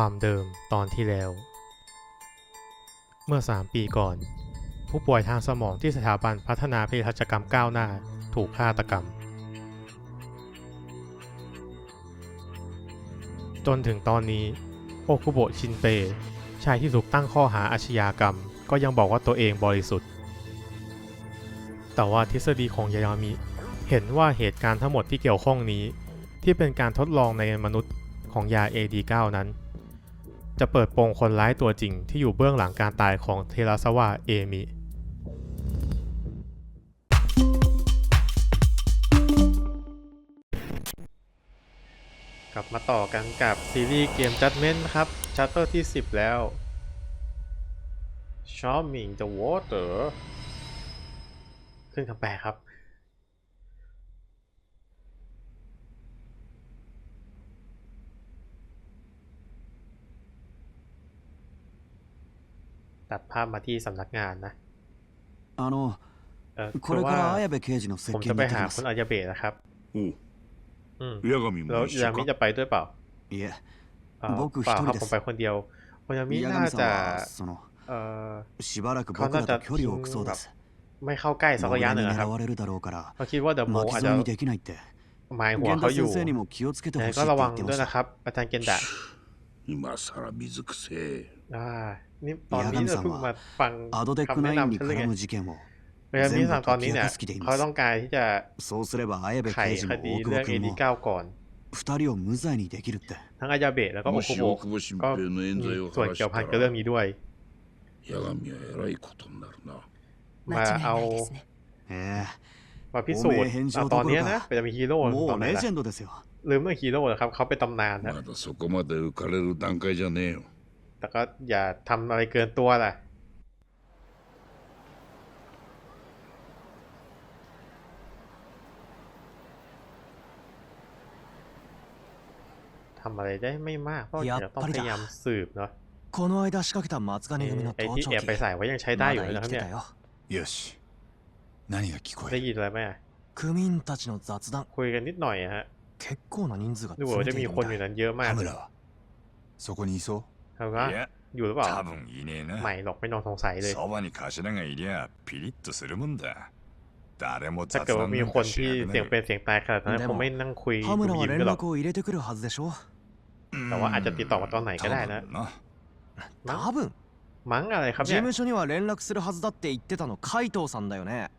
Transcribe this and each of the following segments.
ความเดิมตอนที่แล้ว เมื่อ 3 ปีก่อน ผู้ป่วยทางสมองที่สถาบันพัฒนาเภสัชกรรมก้าวหน้าถูกฆาตกรรม จนถึงตอนนี้ โอคุโบชินเปชายที่ถูกตั้งข้อหาอาชญากรรม ก็ยังบอกว่าตัวเองบริสุทธิ์ แต่ว่าทฤษฎีของยายามิ เห็นว่าเหตุการณ์ทั้งหมดที่เกี่ยวข้องนี้ ที่เป็นการทดลองในมนุษย์ของยา AD9 นั้น จะเปิดโปงคนร้ายตัวจริงที่อยู่เบื้องหลังการตายของเทราสวะเอมิ กลับมาต่อกันกับซีรีส์เกม Judgment นครับ Chapter ที่ 10 แล้ว Charming the Water ขึ้นคำแปลครับตัดภาพมาที่สำนักงานนะ あの เออ こ คือ れか ว่า ら綾部刑事の接 ผม 見 จะ に ไป 行って หา きま คุณ す อายาเบะนะครับ おう อืม 八神 แล้ว も一 ยา 緒 มิ か จะไปด้วยเปล่า いえ อ่า 僕 เปล่าครับ 一人です ผมไปคนเดียวคุณยามิ 宮 น่า 上さん จะ はその เอ่อ しばらく僕らと距離を置くそうです ไม่เข้าใกล้สัก 俺 ระยะห に นึ่งนะครับ 狙われるだろうから เขาคิดว่าเดอะโม 巻 อาจ き จะ 添えにできないって หมายหัว 源 เขา 田 อยู่ 先生にも気をつけて ยัง ほ ไง しい ก็ って ระวั 言 ง って ด้ ま วย し นะครับ อาจารย์เกนดะ 今さら水くせえ อ่านี่ ตอนนี้เราเพิ่งมาฟังคำแนะนำฉันเลยไงพยายามสั่งตอนนี้เนี่ยเขาต้องการที่จะไขคดีเรื่องเอดีเก้าก่อนทั้งอาญาเบะแล้วก็โอคุโบก็มีส่วนเกี่ยวพันกับเรื่องนี้ด้วยมาเอามาพิสูจน์ตอนนี้นะเป็นฮีโร่ตอนนี้นะลืมเรื่องฮีโร่นะครับเขาเป็นตำนานนะ แต่ก็อย่าทำอะไรเกินตัวแหละทำอะไรได้ไม่มากเพราะเดี๋ยวต้องพยายามสืบเนาะไอ้ที่แอบไปใส่ไว้ยังใช้ได้อยู่นะครับเนี่ยได้ยินอะไรไหมคุยกันนิดหน่อยฮะดูว่าจะมีคนอยู่นั้นเยอะมาก 田村はそこにいそう ครับว่าย や อยู่หรือเปล่า 多分いねえ ใหม่ な หรอกไม่นอนสงสัยเลย そばに頭がいりゃピリッとするもんだ誰も ถ้า 雑 เกิดว่า 談 มี なん ค か น し ที่ なく เสียง な เป็ る นเสียงตายขนาดนั้น でも คงไม่นั่งคุย 羽村 ยิ้ は ม 連 กันหรอก 絡を入れてくるはずでしょแต่ว่าอาจจะติดต่อมาตอนไหนก็ได้นะ 多分な มั้ง 多分 มั้งอะไรครับ 事 เนี่ย 務所には連絡するはずだって言ってたの海藤さんだよね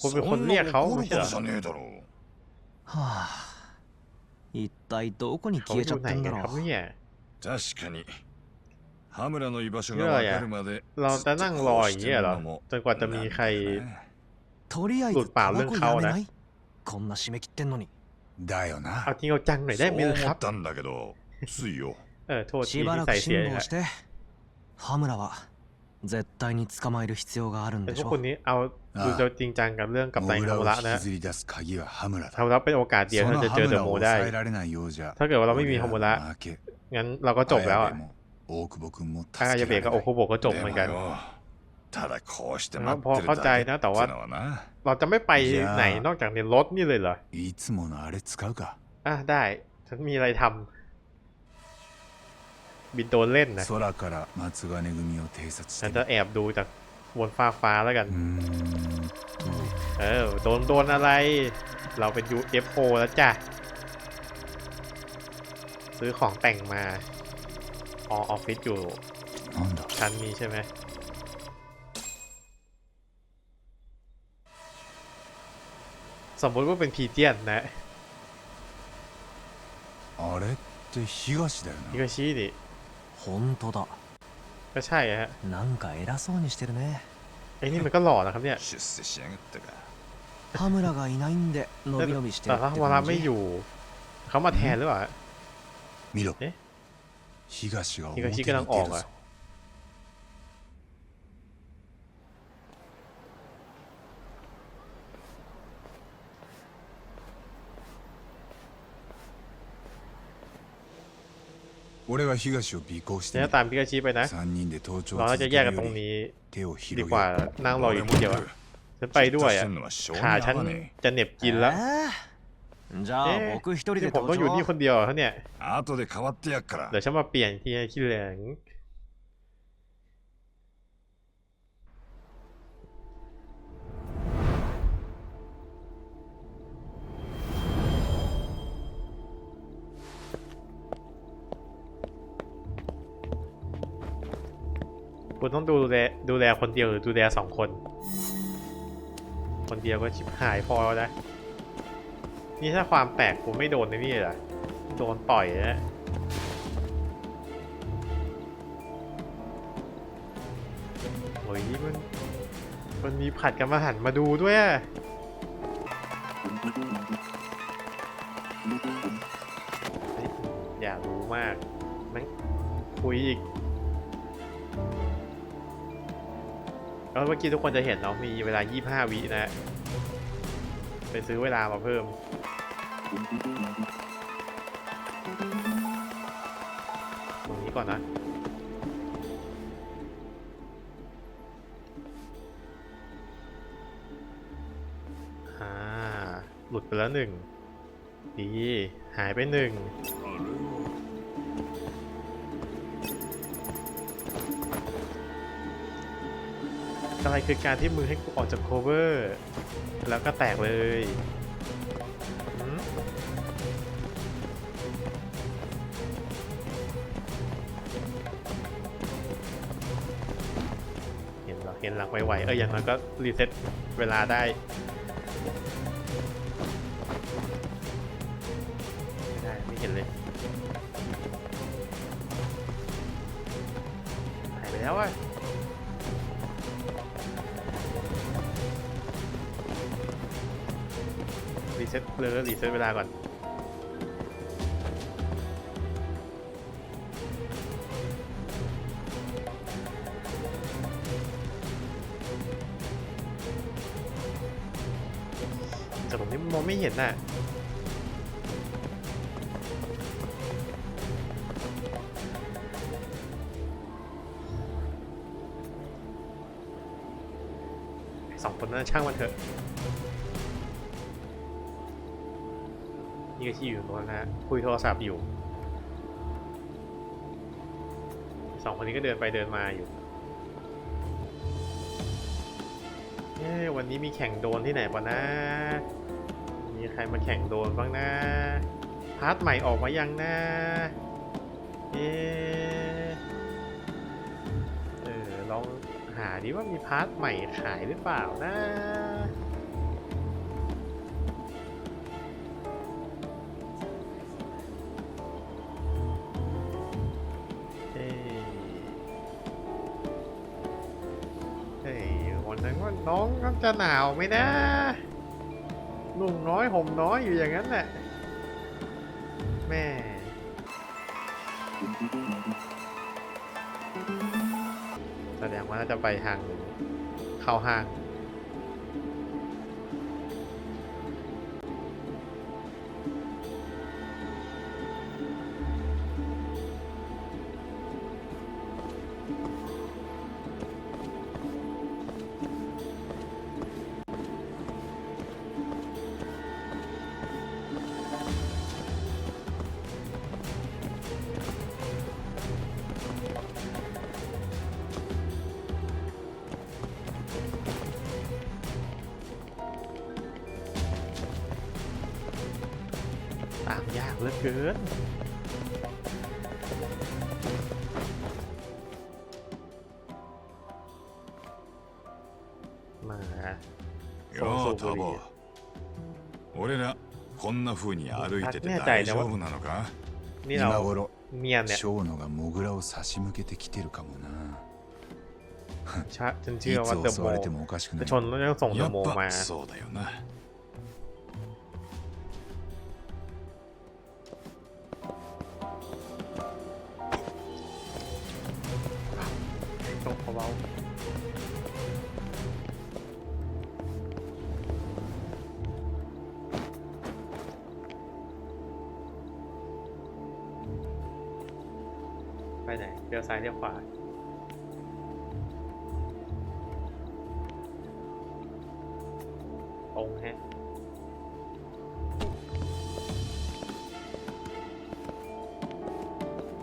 これこれね顔怒ること見てたじゃねえだろはあ一体どこに เขา 消え อ ちゃ ยู่ っ ไหน てん กั だ นครับ ろう เนี่ย 確かに เราจะนั่งรออย่างเงี้ยเหรอ จนกว่าจะมีใคร とりあえ หลุ ず ดปาก タ เรื่ バ อง コ เขา やめ นะ ないこんな締め切ってんのにだよ เอา な จริงเอาจังหน่อยได้ そう ไหมล่ะค 思 รับ ったんだけどついよ เออโทษที し ที่ ばら ใส่ く เสีย 辛 ฮะ 抱して羽村は絶対に捕まえる必要があるん แต่ で พ し วก ょ คนนี้เอาดูจะจริงจังกับเรื่องกับ モ นาย グ ฮา ラ มุ を ระ 引 นะ きずり出す鍵は羽村 ฮา だ มุระเป็นโอกาสเดียว そ ที่ の จะ 羽 เจอเด 村 อะ を โมได้ 抑えられないようじゃ ถ้าเกิดว่าเราไม่มี 俺 ฮา ら มุระ は負け งั้นเราก็จบแล้ว 綾 อ่ะ 部も 大久保君も助 อายา け เบะ られ กับ な โอย คุโบะก็จบเหมือนกัน でもよただこうして まあ待ってるพอเข้าใจ だけ นะ っ แต่ て ว่า のはな เราจะไม่ไป いや ไหนนอกจากในรถนี่เลยเหรอ いつものあれ使うか อ่ะได้ ฉันมีอะไรทำบินโดรนเล่นนะ 空から松金組を偵察し ฉั て น み จะ る แอบดูจากบนฟ้าฟ้าแล้วกัน うーんと เออ โดนโดนอะไร เราเป็น UFO แล้วจ้ะ ซื้อของแต่งมา ออออฟฟิศอยู่ なんだ ชั้นนี้ใช่ไหม สมมติว่าเป็นพีเจียนนะ あれって東だよ ฮิ な โกชินี่ 本当だ ก็ใช่ฮะ なんか偉そうにしてるね ไอ้นี่มันก็หล่อนะครับเนี่ย 出世しやがったか羽村がいないんで伸び伸びしてる แต่ って ถ้าฮาวาระ 感 ไม่ じ อยู่ เขามาแทนหรือเปล่า 見ろえ 東が表東に出るがなんかぞ俺は東を尾行し ฉั て น み จะตามพิกาชิไปนะ 3人で盗聴を เรา 続 จะ け แยก る กันตรง より นี้ 手を ดี 広 ก げ ว่า よう นั่งรออยู่ที่เดียวอะฉันไปด้วยอ่ะ ขาฉันจะเหน็บกินแล้ว えー じゃあ เอ๊ะ 僕一人 ที่ で ผม 登 ต้องอยู่นี่ 場 คนเดียวเหรอเนี่ย 後で変わってやっから เดี๋ยวฉันมาเปลี่ยนทีขี้เหลืองคุณต้องดูแลดูแลคนเดียวหรือดูแลสองคน คนเดียวก็ชิบหายพอแล้วนะ นี่ถ้าความแตกผมไม่โดนในนี่เหรอโดนต่อยนะโอ้ยมัน มันมีผัดกันมาหันมาดูด้วยอะเฮ้ยอยากรู้มากมันคุยอีกแล้วเมื่อกี้ทุกคนจะเห็นเนาะมีเวลา 25 วินะ ไปซื้อเวลามาเพิ่ม ตรงนี้ก่อนนะอ่าหลุดไปแล้วหนึ่งดีหายไปหนึ่งอะไรคือการที่มือให้กูออกจากโคเวอร์ แล้วก็แตกเลย ไวๆเอออย่างน้อยก็รีเซ็ตเวลาได้ไม่ได้ไม่เห็นเลยหายไปแล้วอะรีเซ็ตเลยรีเซ็ตเวลาก่อน ไม่เห็นน่ะสองคนนั้นช่างมันเถอะ นี่ก็ที่อยู่ตรงนั้นนะคุยโทรศัพท์อยู่สองคนนี้ก็เดินไปเดินมาอยู่เอ๊ะวันนี้มีแข่งโดนที่ไหนปะนะ มีใครมาแข่งโดนบ้างนะพาร์ทใหม่ออกมายังนะเอเออลองหาดิว่ามีพาร์ทใหม่ขายหรือเปล่านะเอ้ยเฮ้ยวันนั้นว่าน้องก็จะหนาวไหมนะ นุ่งน้อยห่มน้อยอยู่อย่างนั้นแหละ แม่แสดงว่าน่าจะไปทางเข้าห้าง まあようタボ。俺らこんな風に歩いてて大丈夫なのか？今頃小野がモグラを差し向けてきてるかもな。いつ襲われてもおかしくない。やっぱそうだよな。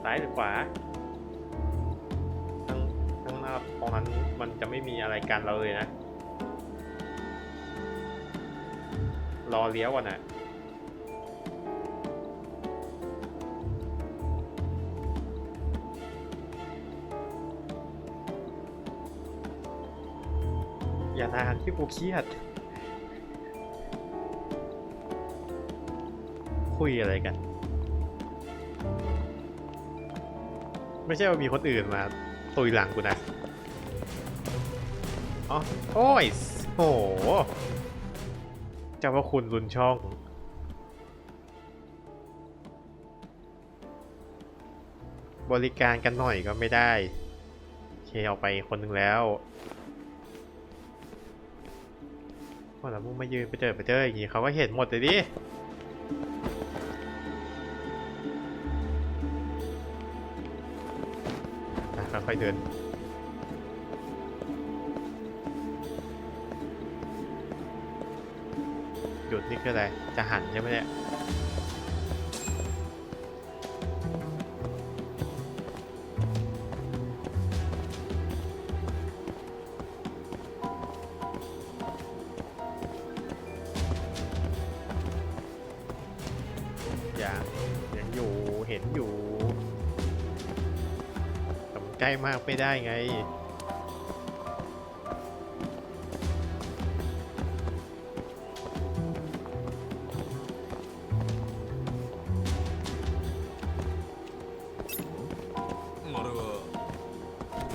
ซ้ายหรือขวาข้างข้างหน้าตรงนั้นมันจะไม่มีอะไรกันเราเลยนะ รอเลี้ยวก่อนนะอย่านานที่กูเครียด คุยอะไรกัน ไม่ใช่ว่ามีคนอื่นมาตุยหลังกูนะอ๋อโอ้ยโหเจ้าว่าคุณรุนช่อง บริการกันหน่อยก็ไม่ได้โอเคเอาไปคนหนึ่งแล้วว่าแล้วมึงมายืนไปเจอไปเจออย่างงี้เขาก็เห็นหมดเลยดิ กิน หยุดนี่คืออะไร จะหันใช่ไหมเนี่ย ไม่ได้ไง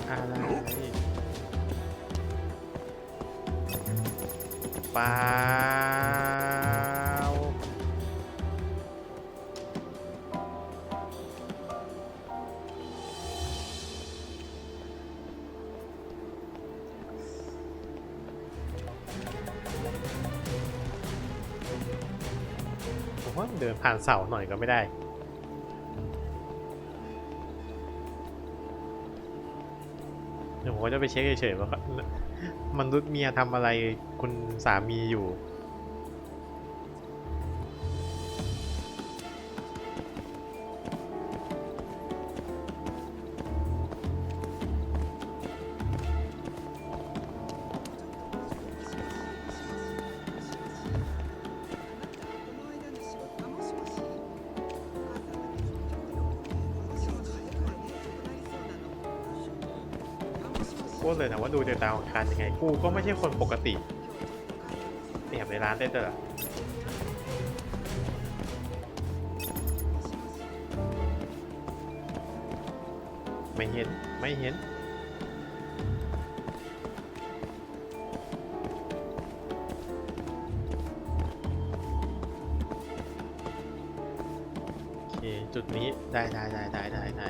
อะไรเปล่า ผมว่าเดินผ่านเสาหน่อยก็ไม่ได้ เดี๋ยวผมก็จะไปเช็คเฉยๆว่ามนุษย์เมียทำอะไรคุณสามีอยู่ ว่าดูจากดาวอังคารยังไง กูก็ไม่ใช่คนปกติแอบในร้านได้ด้วยเหรอไม่เห็น ไม่เห็นโอเคจุดนี้ได้ได้ได้ได้ได้ได้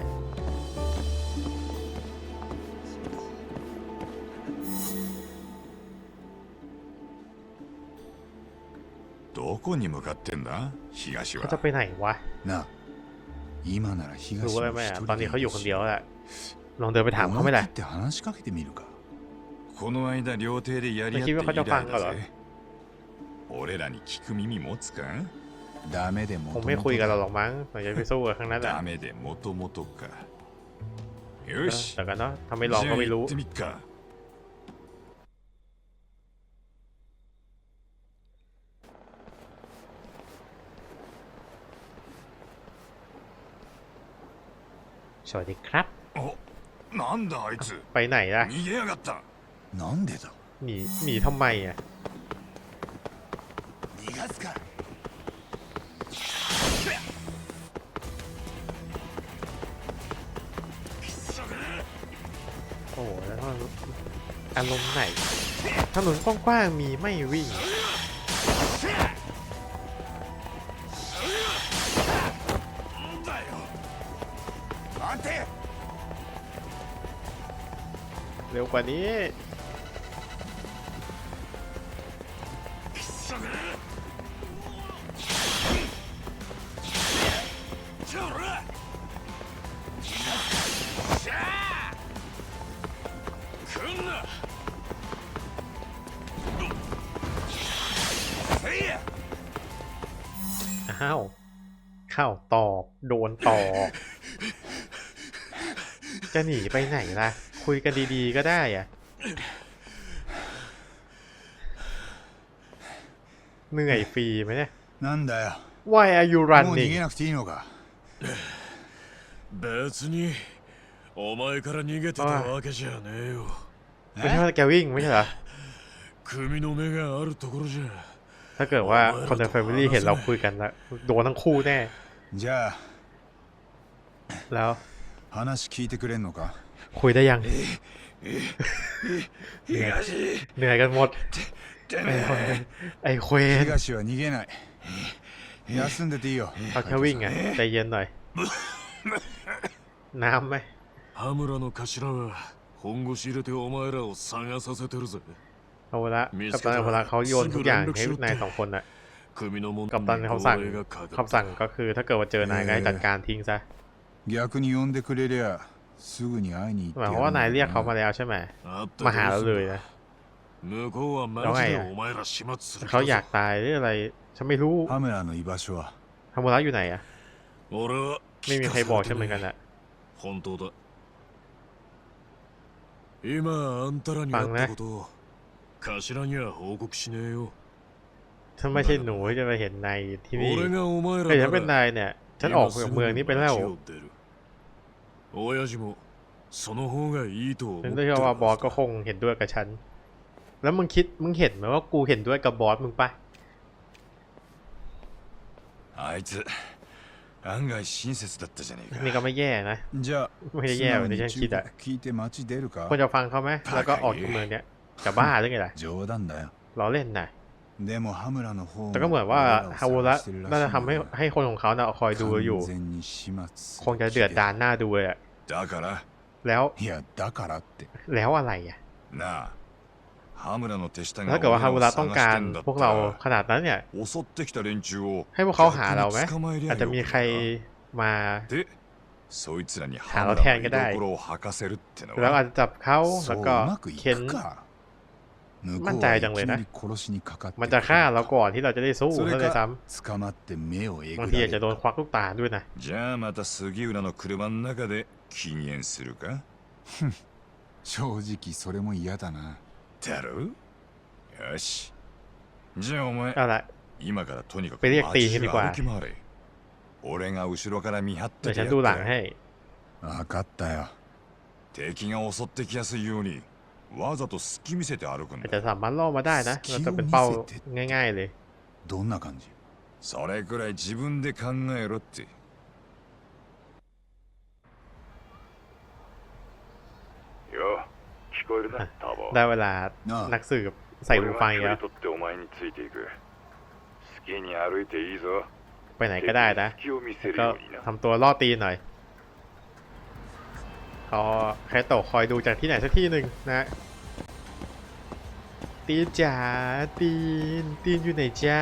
こに向かってんだ東 เขา は จะไปไหนวะ なあ今なら東 รู้ も อะไร 一 ไหมอ่ะ 人 ตอน で นี้ い เขาอยู่ る คน し เดียวแหละ ลองเดินไปถามเขาไหม 思い ล่ะ 切って話しかけてみるかこの間料亭でやり合ってイ君はライ彼女ファンかだぜ俺らに聞く耳持つかダメでも คงไม่คุยกับเราหรอกมั้งหลังจากไปสู้ สวัสดีครับโอ้นั่นไปไหนล่ะหนีหนีทำไมอะโอ้แล้วอารมณ์ไหนถนนกว้างๆมีไม่วิ่ง กว่านี้ อ้าวข้าวตอก โดนตอก จะหนีไปไหนล่ะ คุยกันดีๆก็ได้อะเหนื่อยฟรีไหมเนี่ย なんだよ Why are you もう逃 running げなくていいのか別にお前から逃げてたわけじゃねえよ ไม่ใช่ว่าแกวิ่งไม่ใช่เหรอ 組の目があるところじゃ ถ้าเกิดว่าคนใน Family เห็นเราคุยกันแล้วโดนทั้งคู่แน่ じゃあ แล้ว 話聞いてくれんのか คุยได้ยัง เหนื่อยเหนื่อยกันหมด ไอ้คนไอ้เควน 東は逃げない休んでていいよ เขาแค่วิ่งอ่ะใจเย็นหน่อย น้ำไหม 羽村の頭は本腰入れてお前らを探させてるぜ เอาละกัปตันเอาละเขาโยนทุกอย่างให้นายสองคนอ่ะ 組の門 กัปตันเขาสั่ง がかかった คำสั่งก็คือถ้าเกิดว่าเจอนายก็ให้จัดการทิ้งซะ 逆に呼んでくれりゃ すぐに会いに行っ ห て มาย や ความว่านายเรียก る เขามาแล้วใช่ไหม あった มาหา ど เรา うす เล る ยนะ 向こうはマジแล้วไง で อะ お前ら始末する เขาอยากตายหรืออะไร ฉันไม่รู้ 羽村の居場所は ทามุระอยู่ไหนอ่ะ 俺は ไม่มีใครบอกฉันเหมือนกันอ่ะ 本当だ今あんたらに会ったことを頭には報告しねえよ ถ้าไม่ใช่หนูที่จะมาเห็นนายที่นี่ 俺がお前ら แต่ฉันเป็น なら นายเนี่ย ฉันออกจากเมืองนี้ไปแล้ว 今すぐに街を出る 親父もその方がいいと思 ฉั っ น て เชื่อว่าบอสก็คงเห็นด้วยกับฉัน แล้วมึงคิด มึงเห็นไหมว่ากูเห็นด้วยกับบอสมึงปะ あいつ案外親切だったじゃねえか นี่ก็ไม่แย่นะ じゃあ ไม่ได้แย่เหมือนที่ฉันคิดอะ 聞いて街出るか ควรจะฟังเขาไหมแล้วก็ออกจากเมืองเนี้ยจะบ้าหรือไงล่ะ 冗談だよ ล้อเล่นนะ でも羽村の方 แต่ก็เหมือนว่าฮาวระน่าจะทำให้ให้คนของเขานะคอยดูอยู่ คงจะเดือดดานหน้าดูเลยอะแล้วแล้วอะไรอะถ้าเกิดว่าฮามุระต้องการพวกเราขนาดนั้นเนี่ย ให้พวกเขาหาเราไหมอาจจะมีใครมาหาเราแทนก็ได้ แล้วอาจจะจับเขาแล้วก็เค้น มั่น う ใจ はい จังเลย き นะ なり殺しにかかって มันจะฆ่าเราก่อนที่เราจะได้สู้ そ เท่า れ เลยซ้ か捕まって目をえ ำ ぐ บาง ら ที れ อาจจะโดน る ควักลูกตาด้วยนะ じゃあまた杉浦の車の中で禁煙するか正直それも嫌だなだろよしじゃあお前 เอาละ 今からとにかくไปเรียกตีนกัน 街 ดีกว่า 中歩き回れ俺が後ろから見張っ เดี๋ยว てて ฉั や น っ ดูหลัง た ให้ 分かったよ敵が襲ってきやすいように わざと隙見せて歩くん อาจ だ จะสามารถล่อมาได้นะแล้วก็เป็นเป้าง่าย ๆ เลย どんな感じそれくらい自分で考えろってよ聞こえるなタボ ได้เวลา なあ นักสืบใส่หู 俺 ฟัง は อีก 距 แล้ว 離取ってお前についていく好きに歩いていいぞ ไปไหนก็ได้นะ 敵を見せる ก็ ようにな ทำตัวล่อตีนหน่อย เขาใครโตะคอยดูจากที่ไหนสักที่หนึ่งนะ ตีนจ๋าตีน ตีนอยู่ไหนจ้า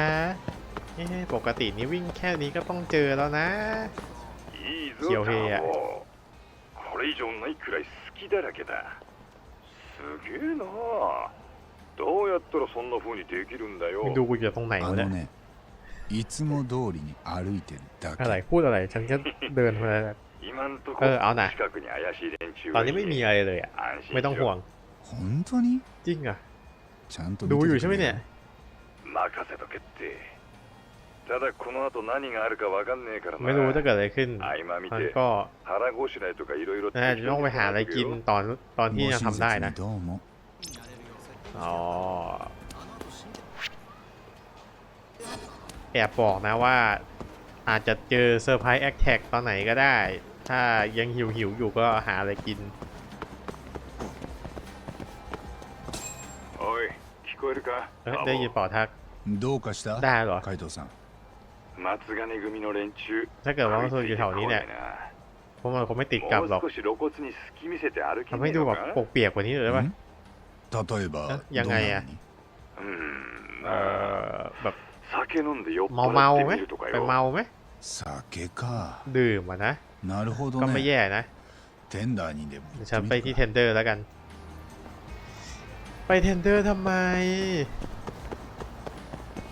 เอ๊ะปกตินี้วิ่งแค่นี้ก็ต้องเจอแล้วนะ いいぞ清平やタボこれ以上ないくらい好きだらけだすげえなどうやったらそんな風にできるんだよ มึงดูกูอยู่ตรงไหน あ วะ の เนี่ย ねいつも通りに歩いてるだ อะไร け พูดอะไร ฉันแค่เดินมา 今んとこ เออเอานะตอนนี้ไม่มีอะไรเลยไม่ต้องห่วงจริงอะดูอยู่ใช่ไหมเนี่ยไม่รู้จะเกิดอะไรขึ้นก็น่าจะต้องไปหาอะไรกินตอนตอนที่ยังทำได้นะอ๋อแอบบอกนะว่าอาจจะเจอเซอร์ไพรส์แอคแท็กตอนไหนก็ได้ ถ้ายังหิวหิวๆอยู่ก็หาอะไรกิน おい聞こえるか เอ้ยได้ยินเปล่าทัก どうかした ได้เหรอ 海藤さん松金組の連中 ถ้าเกิดว่ามันอยู่แถวนี้เนี่ย เพราะมันคงไม่ติดกลับหรอก もう少し露骨に隙見せて歩き ทำให้ ねえ ดู の แบบ か ปกเปียกกว่านี้เลยได้ปะ ん例えばえやどんがやなのにうーん เอ まあ อแบบ 酒飲んで酔っ เมาเมา 払っ ๆไหม てみるとか ไป よ เมาไหม 酒か ดื่มอ่ะนะ なるほど ก็ไม่ ね แย่นะ テンダーにでも เดี๋ยวฉัน 行 ไป ってみ ที่ る เท か นเดอร์แล้วกัน ไปเทนเดอร์ทำไม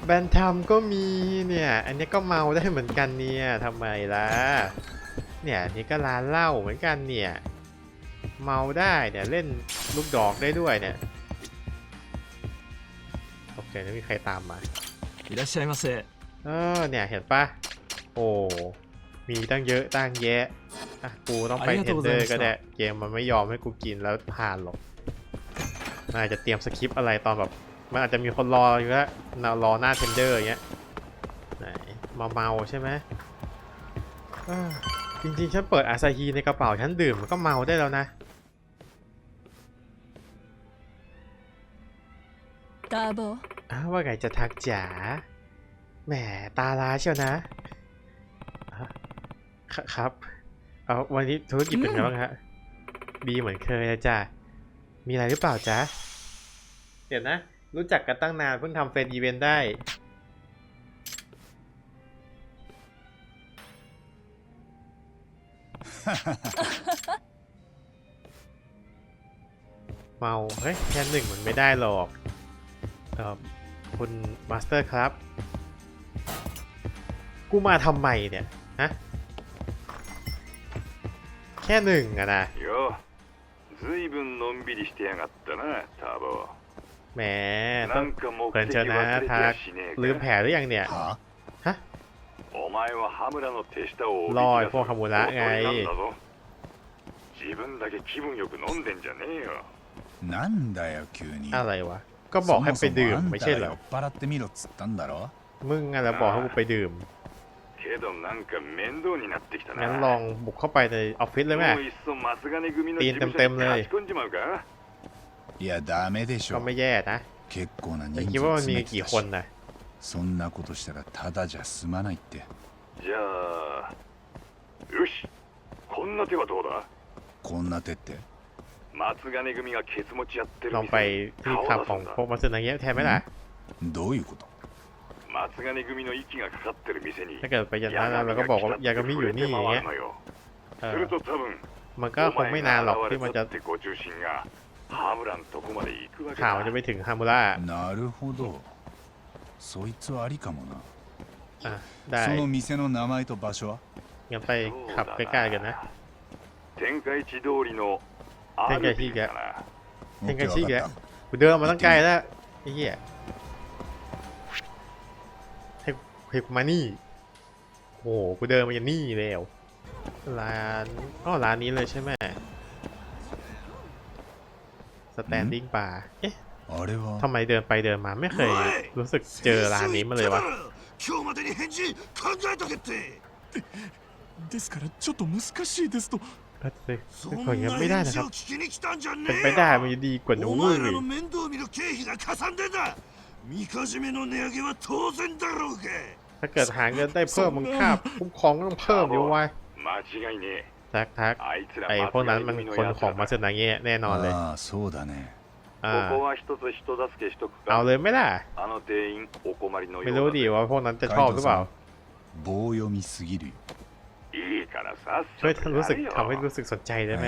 แบนทำก็มีเนี่ย อันนี้ก็เมาได้เหมือนกันเนี่ยทำไมล่ะ เนี่ยอันนี่ก็ร้านเหล้าเหมือนกันเนี่ย เมาได้เนี่ยเล่นลูกดอกได้ด้วยเนี่ยโอเคไม่มีใครตามมา いらっしゃいませ เออเนี่ยเห็นปะโอ้ มีตั้งเยอะตั้งแยะอะกูต้องไปเทนเดอร์ก็ได้เกมมันไม่ยอมให้กูกินแล้วผ่านหรอกนอาจจะเตรียมสคริปอะไรตอนแบบมันอาจจะมีคนรออยู่แล้วรอหน้าเทนเดอร์อย่างเงี้ยไหนมาเมาใช่ไหมจริงๆ ฉันเปิดอาซาฮีในกระเป๋าฉันดื่มมันก็เมาได้แล้วนะตาโบอ้ว่าไงจะทักจ๋าแหมตาลาเชียวนะ คครับ เอาวันนี้ธุรกิจเป็นไงบ้างฮะ ดีเหมือนเคยนะจ๊ะ มีอะไรหรือเปล่าจ๊ะ เดี๋ยวนะ รู้จักกันตั้งนานเพิ่งทำเฟรนอีเวนต์ได้ เมา เฮ้ยแค่หนึ่งมันไม่ได้หรอกเอ่อคุณมาสเตอร์ครับ กูมาทำไมเนี่ย ฮะ แค่หนึ่งอะนะ よずいぶんのんびりしてやがったなターボ แหม な ต้อง んか目 เกิน 的 เชิญ 忘 นะ れて ทั や ก しねえ ลืม か แผลหรือยังเนี่ย は ฮะ お前は羽村の手下をおびきロイ出すフォーハムラおとりなんがいいだぞ自分だけ気分よく飲んでんじゃねえよなんだよ急に อะไรวะ ก็บอกให้ไปดื่ม そもそもあん ไม่ た ใช่ が เหร 酔 อ っ払ってみろっつったんだろ มึงอะไรบอกให้กูไปดื่ม けどなんか面倒になってきたな งั้นลองบุกเข้าไปในออฟฟิศเลยไหม もういっそ松金組の事務所にテンテンテンね勝ち込んじまうかいやダメでし ก็ ょ ไม่แย่นะ 結構な แต่ 人 คิด 数 ว่ามัน 詰 มี めて กี่ た คน し นะ そんなことしたらただじゃ済まないってじゃあよしこんな手はどうだこんな手って松金組がケツ持ちやってる ลองไป 店に ที่ 顔 ขับ を出 ข す อง んだ พวกมาซึนาเงะแทนไหมล่ะ どういうこと 松金組の息がかかってる店に ถ้าเกิดไปอย่างนั้นแล้วเราก็บอกว่ายากามิอยู่นี่อย่างเงี้ย เอ す อ ると多分 มันก็คงไม่นานหรอกที่มันจะ ってご中心がハムランとこまで行くわけ ข่าว だ มันจะไปถึงฮามูระ なるほどそいつはありかもな อ่ะได้ その店の名前と場所は งั้นไปขับใกล้ๆกันนะ 天下一通りのアルピーかな天下一オッケーわかっ กูเดินมาตั้งไกลแล้วไอ้เหี้ย ให้ให้กูมานี่โอ้โหกูเดินมาอย่างนี่แล้วร้านอ๋อร้านนี้เลยใช่ไหมสแตนดิ้งบาร์เอ๊ะ たあれは ทำไมเดินไปเดินมาไม่เคยรู้สึกเจอร้านนี้มาเลยวะ 今日までに返事考えとけってですからちょっと難しいですと ก็จะ そ เป็น ん คนยัง な ไม่ได้ 返 นะค 事 รับ を聞きに来たんじゃね เป็น え ไปได้ よ มันจะดีกว่านู้ お น 前ら เล の ย 面倒見る経費がかさんでんだみかじめの値上げは当然だろうが ถ้าเกิดหาเงินได้เพิ่มมึงค่าคุ้มครองต้องเพิ่มอยู่ไว้ทักทักไอ้พวกนั้นมันคนของมาเสนาเงี้ยแน่นอนเลยเอาเลยไม่ได้ไม่รู้ดีว่าพวกนั้นจะชอบหรือเปล่าช่วยรู้สึกทำให้รู้สึกสนใจได้ไหม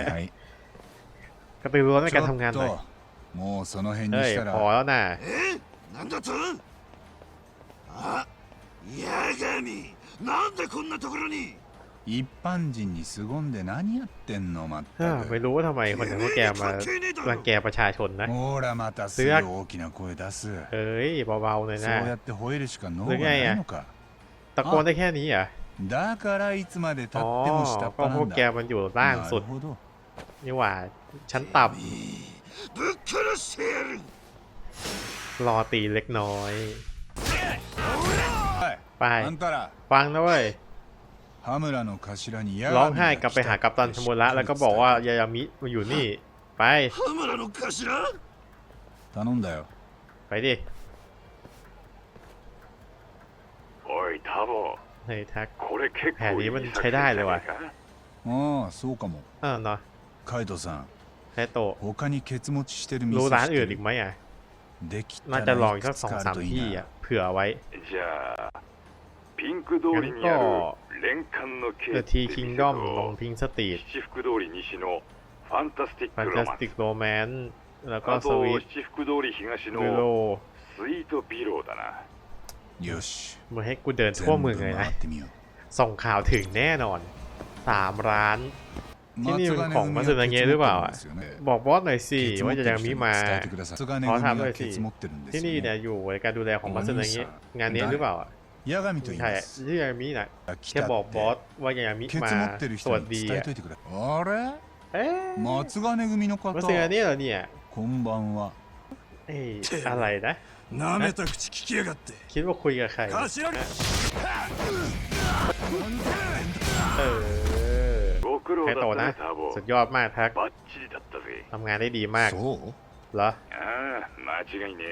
กระตือรือร้นในการทำงานหน่อยเฮ้ยพอแล้วนะ 八神なんでこんなところに一般人に凄んで何やってんのまっ เฮ้ย た ไม่ く รู้ว่าทำไมคนอย่างพวกแกมา 関係ねえだ รั ろ งแกประชาชนนะ ほらまたすぐ強い大きな声出す เอ้ยเบาๆหน่อย そう นะ やって吠えるしか能がすげえやないのか ตะโกนได้แค่นี้เหรอ่ะ だからいつまで経 อ๋อ っても下っ ก็ 端 พ な วก ん แก だ มันอยู่ล่าง な สุ る ด ほど นี่หว่า ชั้นต่ ぶっ殺してやるำรอตีเล็กน้อย はい ไป ฟังนะเว้ยร้องไห้กลับไปหากัปตันชมูระแล้วก็บอกว่ายายามิมันอยู่นี่ ไปไปดิโอ้ยทาโบเฮ้ยทักแผนนี้มันใช้ได้เลยว่ะอ๋อสู้ก็มันเออเนาะไคโตซังไคโตรู้ร้านอื่นอีกไหมอะน่าจะลองสักสองสามที่อะเผื่อไว้ ピンク通りにある連環の系 The って T 店 Kingdom ลง と พิงสตรีท 七福通り西のファンタスティックロマン Fantastic Romance แล้วก็ あ ส と วีท 七福通り東 วิโล のスイートビローだなよし มึงให้กูเดินทั่ว 全部 เมืองเลย 回 นะ ってみよう ส่งข่าวถึงแน่นอนสามร้าน ที่นี่เป็นของมัสนาเงะหรือเปล่าอ่ะ บอกบอสหน่อยสิว่าจะยังมีมา 松金組ขอถามหน่ は อยสิ ケツ持ってるんです ที่ よ นี่เนี่ย ね อยู่ในการดูแลของมัสนาเงะงานนี้หรือเปล่าอ่ะ 八神と言い ใช่ ま อะ す ที่ยังมีน่ะ 来 แค่ た บอกบอ っ สว่ายังมี てケツ มา 持ってる สวั 人 ส に ดี 伝え อ่ะ といてくださいあれ เอ๊ะ 松金組の方 มัสนาเนี่ยเหรอเนี่ย こんばんは เอ้ยอะไรนะ なめた口聞きやがって คิดว่าคุยกับใคร 頭เออ ご苦労 ใคร だ โต った นะ ねターボ สุดยอดมากทัก バッチリだったぜ ทำงานได้ดีมาก そう เหรอ ああ間違いね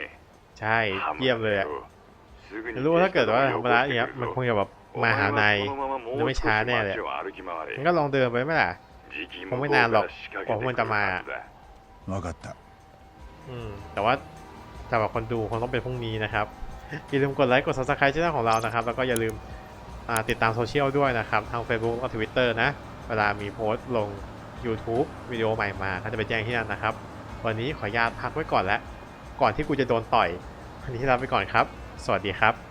ใช่ えハム เยี่ยมเลยอะ すぐに ไม่ รู้ว่าถ้าเกิดว่าเวลาเนี้ยมันคงจะแบบมาหาในหรือไม่ช้าแน่เลยมันก็ลองเดินไปไหมล่ะคงไม่นานหรอกกว่ามันจะมาอืมแต่ว่าสำหรับคนดูคงต้องเป็นพรุ่งนี้นะครับอย่าลืมกดไลค์กดซับสไครต์ช่องของเรานะครับ แล้วก็อย่าลืมติดตามโซเชียลด้วยนะครับ ทาง Facebook และ Twitter นะ เวลามีโพสต์ลง YouTube วิดีโอใหม่มาก็จะไปแจ้งที่นั่นนะครับ วันนี้ขออนุญาตพักไว้ก่อนแล้ว ก่อนที่กูจะโดนต่อย วันนี้ลาไปก่อนครับ สวัสดีครับ